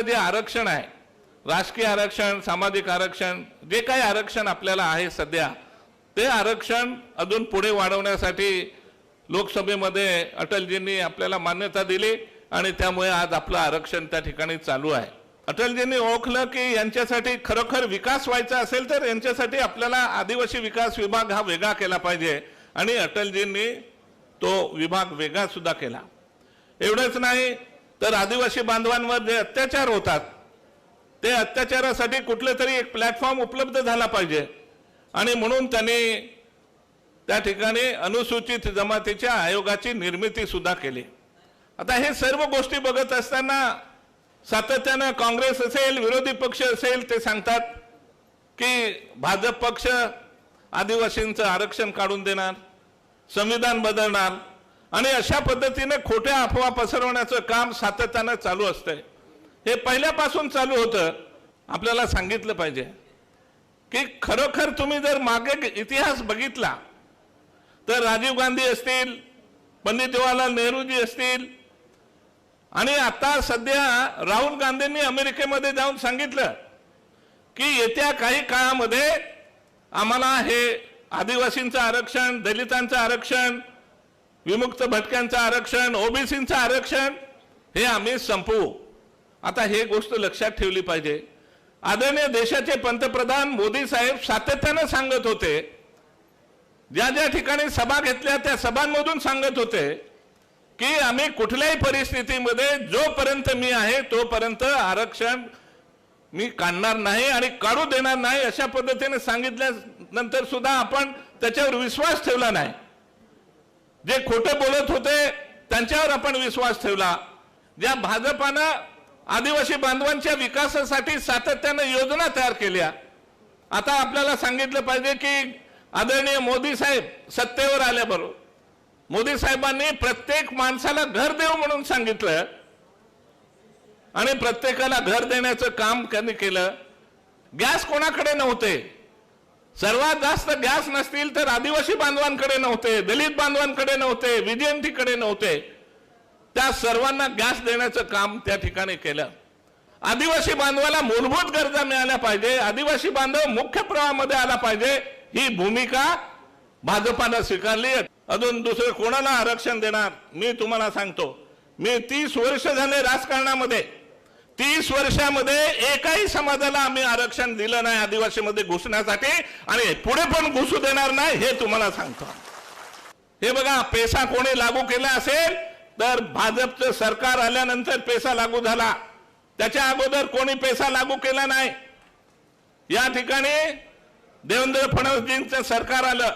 जे आरक्षण आहे. राजकीय आरक्षण सामाजिक आरक्षण जे काही आरक्षण आपल्याला आहे सध्या ते आरक्षण अजून पुढे वाढवण्यासाठी लोकसभेमध्ये अटलजींनी आपल्याला मान्यता दिली आणि त्यामुळे आज आपलं आरक्षण त्या ठिकाणी चालू आहे. अटलजींनी ओळखलं की यांच्यासाठी खरोखर विकास व्हायचा असेल तर यांच्यासाठी आपल्याला आदिवासी विकास विभाग हा वेगळा केला पाहिजे आणि अटलजींनी तो विभाग वेगळा सुद्धा केला. एवढंच नाही तर आदिवासी बांधवांवर जे अत्याचार होतात ते अत्याचारासाठी कुठले तरी एक प्लॅटफॉर्म उपलब्ध झाला पाहिजे. आणि म्हणून त्यांनी त्या ठिकाणी अनुसूचित जमातीच्या आयोगाची निर्मिती सुद्धा केली. आता हे सर्व गोष्टी बघत असताना सातत्यानं काँग्रेस असेल विरोधी पक्ष असेल ते सांगतात की भाजप पक्ष आदिवासींचं आरक्षण काढून देणार संविधान बदलणार आणि अशा पद्धतीने खोट्या अफवा पसरवण्याचं काम सातत्यानं चालू असतंय. हे पहिल्यापासून चालू होतं आपल्याला सांगितलं पाहिजे. की खरोखर तुम्ही जर मागे इतिहास बघितला तर राजीव गांधी असतील पंडित जवाहरलाल नेहरूजी असतील आणि आता सध्या राहुल गांधींनी अमेरिकेमध्ये जाऊन सांगितलं की येत्या काही काळामध्ये आम्हाला हे आदिवासींचं आरक्षण दलितांचं आरक्षण विमुक्त भटक्यांचं आरक्षण ओबीसीचं आरक्षण हे आम्ही संपवू. आता हे गोष्ट लक्षात ठेवली पाहिजे. आदरणीय देशाचे पंतप्रधान मोदी साहेब सातत्यानं सांगत होते. ज्या ज्या ठिकाणी सभा घेतल्या त्या सभांमधून सांगत होते की आम्ही कुठल्याही परिस्थितीमध्ये जोपर्यंत मी आहे तोपर्यंत आरक्षण मी काढणार नाही आणि काढू देणार नाही अशा पद्धतीने सांगितल्यानंतर सुद्धा आपण त्याच्यावर विश्वास ठेवला नाही. जे खोटे बोलत होते त्यांच्यावर आपण विश्वास ठेवला. ज्या भाजपानं आदिवासी बांधवांच्या विकासासाठी सातत्यानं योजना तयार केल्या. आता आपल्याला सांगितलं पाहिजे की आदरणीय मोदी साहेब सत्तेवर आल्याबरोबर मोदी साहेबांनी प्रत्येक माणसाला घर देऊ म्हणून सांगितलं. आणि प्रत्येकाला घर देण्याचं काम त्यांनी केलं. गॅस कोणाकडे नव्हते? सर्वात जास्त गॅस नसतील तर आदिवासी बांधवांकडे नव्हते दलित बांधवांकडे नव्हते विजयंतीकडे नव्हते. त्या सर्वांना गॅस देण्याचं काम त्या ठिकाणी केलं. आदिवासी बांधवाला मूलभूत गरजा मिळाल्या पाहिजे आदिवासी बांधव मुख्य प्रवाहामध्ये आला पाहिजे ही भूमिका भाजपानं स्वीकारली. अजून दुसरे कोणाला आरक्षण देणार मी तुम्हाला सांगतो. मी तीस वर्ष झाले राजकारणामध्ये तीस वर्षामध्ये एकाही समाजाला आम्ही आरक्षण दिलं नाही आदिवासीमध्ये घुसण्यासाठी आणि पुढे पण घुसू देणार नाही हे तुम्हाला सांगतो. हे बघा पैसा कोणी लागू केला असेल तर भाजपचं सरकार आल्यानंतर पैसा लागू झाला. त्याच्या अगोदर कोणी पैसा लागू केला नाही. या ठिकाणी देवेंद्र फडणवीसजींचं सरकार आलं.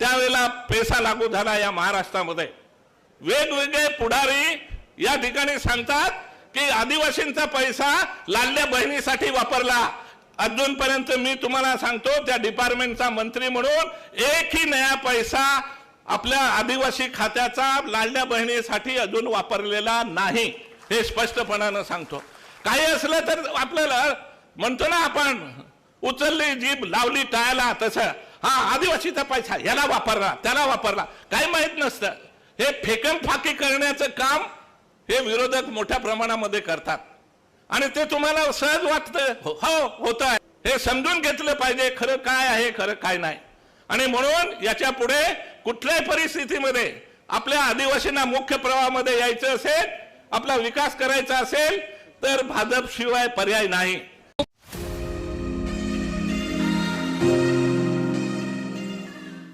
त्यावेळेला पैसा लागू झाला या महाराष्ट्रामध्ये. वेगवेगळे पुढारी या ठिकाणी सांगतात की आदिवासींचा पैसा लाडल्या बहिणीसाठी वापरला. अजूनपर्यंत मी तुम्हाला सांगतो त्या डिपार्टमेंटचा मंत्री म्हणून एकही नया पैसा आपल्या आदिवासी खात्याचा लाडल्या बहिणीसाठी अजून वापरलेला नाही हे स्पष्टपणानं सांगतो. काही असलं तर आपल्याला म्हणतो ना आपण उचलली जीभ लावली टाळायला तसं. हा आदिवासीचा पैसा याला वापरला त्याला वापरला. काही माहीत नसतं. हे फेकम फाकी करण्याचं काम हे विरोधक मोठ्या प्रमाणामध्ये करतात. आणि ते तुम्हाला सहज वाटतं. हो. होत आहे हे समजून घेतलं पाहिजे खरं काय आहे खरं काय नाही. आणि म्हणून याच्यापुढे कुठल्याही परिस्थितीमध्ये आपल्या आदिवासींना मुख्य प्रवाहामध्ये यायचं असेल आपला विकास करायचा असेल तर भाजप शिवाय पर्याय नाही.